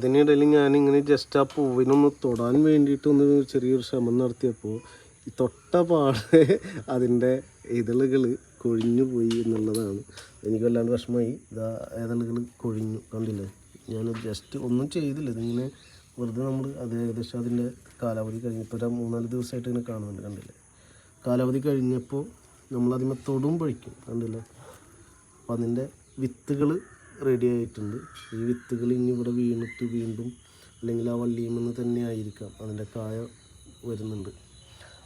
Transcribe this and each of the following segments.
ഇതിനിടയിൽ ഞാനിങ്ങനെ ജസ്റ്റ് ആ പൂവിനൊന്ന് തൊടാൻ വേണ്ടിയിട്ട് ഒന്ന് ചെറിയൊരു ശ്രമം നടത്തിയപ്പോൾ ഈ തൊട്ട പാടെ അതിന്റെ ഇതളുകൾ കൊഴിഞ്ഞു പോയി എന്നുള്ളതാണ്. എനിക്ക് വല്ലാണ്ട് വിഷമമായി. ഇതാ ഇതളുകൾ കൊഴിഞ്ഞു. കണ്ടില്ലേ? ഞാൻ ജസ്റ്റ് ഒന്നും ചെയ്തില്ല. ഇതിങ്ങനെ വെറുതെ നമ്മൾ അത് ഏകദേശം അതിന്റെ കാലാവധി കഴിഞ്ഞപ്പോൾ ഒരു മൂന്നാൽ ദിവസമായിട്ട് ഇങ്ങനെ കാണുന്നുണ്ട്. കണ്ടില്ലേ? കാലാവധി കഴിഞ്ഞപ്പോൾ നമ്മളതിനെ തൊടുമ്പോഴേക്കും. കണ്ടില്ലേ? അപ്പോൾ അതിന്റെ വിത്തുകൾ റെഡി ആയിട്ടുണ്ട്. ഈ വിത്തുകൾ ഇനി ഇവിടെ വീണിട്ട് വീണ്ടും അല്ലെങ്കിൽ ആ വള്ളിയിൽ നിന്ന് തന്നെ ആയിരിക്കാം. അതിന്റെ കായ വരുന്നുണ്ട്.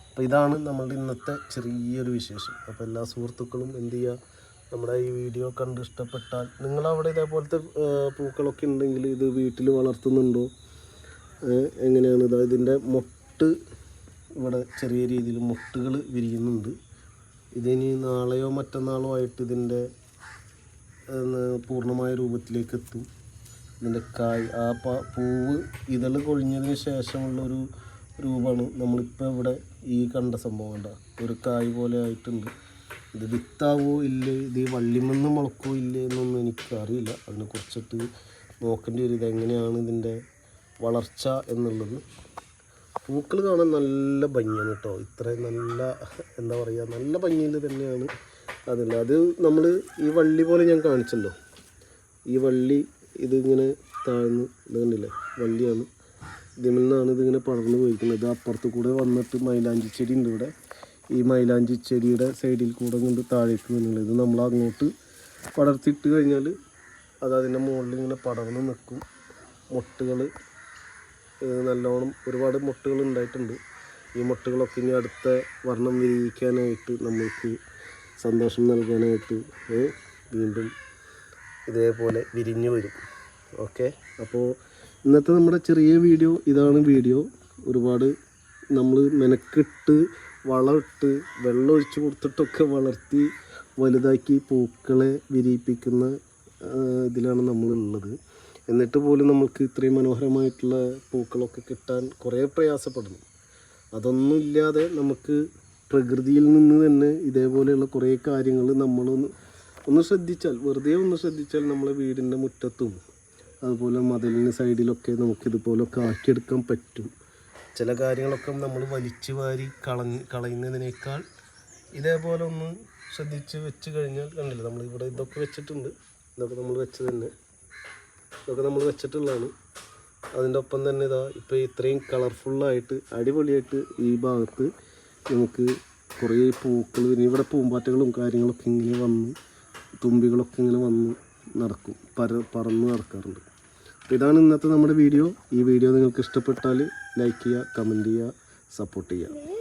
അപ്പോൾ ഇതാണ് നമ്മളുടെ ഇന്നത്തെ ചെറിയൊരു വിശേഷം. അപ്പോൾ എല്ലാ സുഹൃത്തുക്കളും എന്ത് ചെയ്യുക നമ്മുടെ ഈ വീഡിയോ കണ്ട് ഇഷ്ടപ്പെട്ടാൽ നിങ്ങളവിടെ ഇതേപോലത്തെ പൂക്കളൊക്കെ ഉണ്ടെങ്കിൽ ഇത് വീട്ടിൽ വളർത്തുന്നുണ്ടോ? എങ്ങനെയാണ്? ഇതാ ഇതിന്റെ മൊട്ട് ഇവിടെ ചെറിയ രീതിയിൽ മൊട്ടുകൾ വിരിയുന്നുണ്ട്. ഇതിനി നാളെയോ മറ്റന്നാളോ ആയിട്ട് ഇതിന്റെ പൂർണമായ രൂപത്തിലേക്ക് എത്തും ഇതിന്റെ കായ് ആ പ പൂവ് ഇതൾ കൊഴിഞ്ഞതിന് ശേഷമുള്ളൊരു രൂപമാണ് നമ്മളിപ്പോൾ ഇവിടെ ഈ കണ്ട സംഭവം കണ്ട. ഒരു കായ് പോലെ ആയിട്ടുണ്ട്. ഇത് വിത്താവോ ഇല്ലേ? ഇത് വള്ളിമെന്ന് മുളക്കോ ഇല്ലേ എന്നൊന്നും എനിക്കറിയില്ല. അതിനെ കുറിച്ചിട്ട് നോക്കേണ്ടി വരും. ഇതെങ്ങനെയാണ് ഇതിന്റെ വളർച്ച എന്നുള്ളത്. പൂക്കൾ കാണാൻ നല്ല ഭംഗിയാണ് കേട്ടോ. ഇത്രയും നല്ല എന്താ പറയുക നല്ല ഭംഗിയിൽ തന്നെയാണ് അതില്ല. അത് നമ്മൾ ഈ വള്ളി പോലെ ഞാൻ കാണിച്ചല്ലോ. ഈ വള്ളി ഇതിങ്ങനെ താഴ്ന്ന് ഇത് കണ്ടില്ലേ? വള്ളിയാണ്. ഇതിൽ നിന്നാണ് ഇതിങ്ങനെ പടർന്നു പോയിരിക്കുന്നത്. അപ്പുറത്ത് കൂടെ വന്നിട്ട് മൈലാഞ്ചി ചെടി ഉണ്ട് ഇവിടെ. ഈ മൈലാഞ്ചി ചെടിയുടെ സൈഡിൽ കൂടെ കൊണ്ട് താഴേക്ക് വന്നുള്ളത് ഇത് നമ്മൾ അങ്ങോട്ട് പടർത്തിയിട്ട് കഴിഞ്ഞാൽ അത് അതിന്റെ മുകളിൽ ഇങ്ങനെ പടർന്ന് നിൽക്കും. മുട്ടുകൾ നല്ലോണം ഒരുപാട് മുട്ടുകൾ ഉണ്ടായിട്ടുണ്ട്. ഈ മുട്ടുകളൊക്കെ ഇനി അടുത്ത വർണം വിരിയിക്കാനായിട്ട് നമ്മൾക്ക് സന്തോഷം നൽകാനായിട്ട് വീണ്ടും ഇതേപോലെ വിരിഞ്ഞു വരും. ഓക്കെ? അപ്പോൾ ഇന്നത്തെ നമ്മുടെ ചെറിയ വീഡിയോ ഇതാണ് വീഡിയോ. ഒരുപാട് നമ്മൾ മെനക്കിട്ട് വളമിട്ട് വെള്ളം ഒഴിച്ച് കൊടുത്തിട്ടൊക്കെ വളർത്തി വലുതാക്കി പൂക്കളെ വിരിയിപ്പിക്കുന്ന ഇതിലാണ് നമ്മളുള്ളത്. എന്നിട്ട് പോലും നമുക്ക് ഇത്രയും മനോഹരമായിട്ടുള്ള പൂക്കളൊക്കെ കിട്ടാൻ കുറേ പ്രയാസപ്പെടുന്നു. അതൊന്നും ഇല്ലാതെ നമുക്ക് പ്രകൃതിയിൽ നിന്ന് തന്നെ ഇതേപോലെയുള്ള കുറേ കാര്യങ്ങൾ നമ്മളൊന്ന് ഒന്ന് ശ്രദ്ധിച്ചാൽ വെറുതെ ഒന്ന് ശ്രദ്ധിച്ചാൽ നമ്മളെ വീടിന്റെ മുറ്റത്തും അതുപോലെ മതിലിന് സൈഡിലൊക്കെ നമുക്കിതുപോലൊക്കെ ആക്കിയെടുക്കാൻ പറ്റും. ചില കാര്യങ്ങളൊക്കെ നമ്മൾ വലിച്ചു വാരി കളഞ്ഞ് കളയുന്നതിനേക്കാൾ ഇതേപോലെ ഒന്ന് ശ്രദ്ധിച്ച് വെച്ച് കഴിഞ്ഞാൽ കണ്ടില്ല നമ്മളിവിടെ ഇതൊക്കെ വെച്ചിട്ടുണ്ട്. ഇതൊക്കെ നമ്മൾ വെച്ച് തന്നെ. ഇതൊക്കെ നമ്മൾ വെച്ചിട്ടുള്ളതാണ്. അതിന്റെ ഒപ്പം തന്നെ ഇതാ ഇപ്പോൾ ഇത്രയും കളർഫുള്ളായിട്ട് അടിപൊളിയായിട്ട് ഈ ഭാഗത്ത് നമുക്ക് കുറേ പൂക്കൾ വരും ഇവിടെ പൂമ്പാറ്റകളും കാര്യങ്ങളൊക്കെ ഇങ്ങനെ വന്ന് തുമ്പികളൊക്കെ ഇങ്ങനെ വന്ന് നടക്കും പര പറന്ന് നടക്കാറുണ്ട്. അപ്പോൾ ഇതാണ് ഇന്നത്തെ നമ്മുടെ വീഡിയോ. ഈ വീഡിയോ നിങ്ങൾക്ക് ഇഷ്ടപ്പെട്ടാൽ ലൈക്ക് ചെയ്യുക കമന്റ് ചെയ്യുക സപ്പോർട്ട് ചെയ്യുക.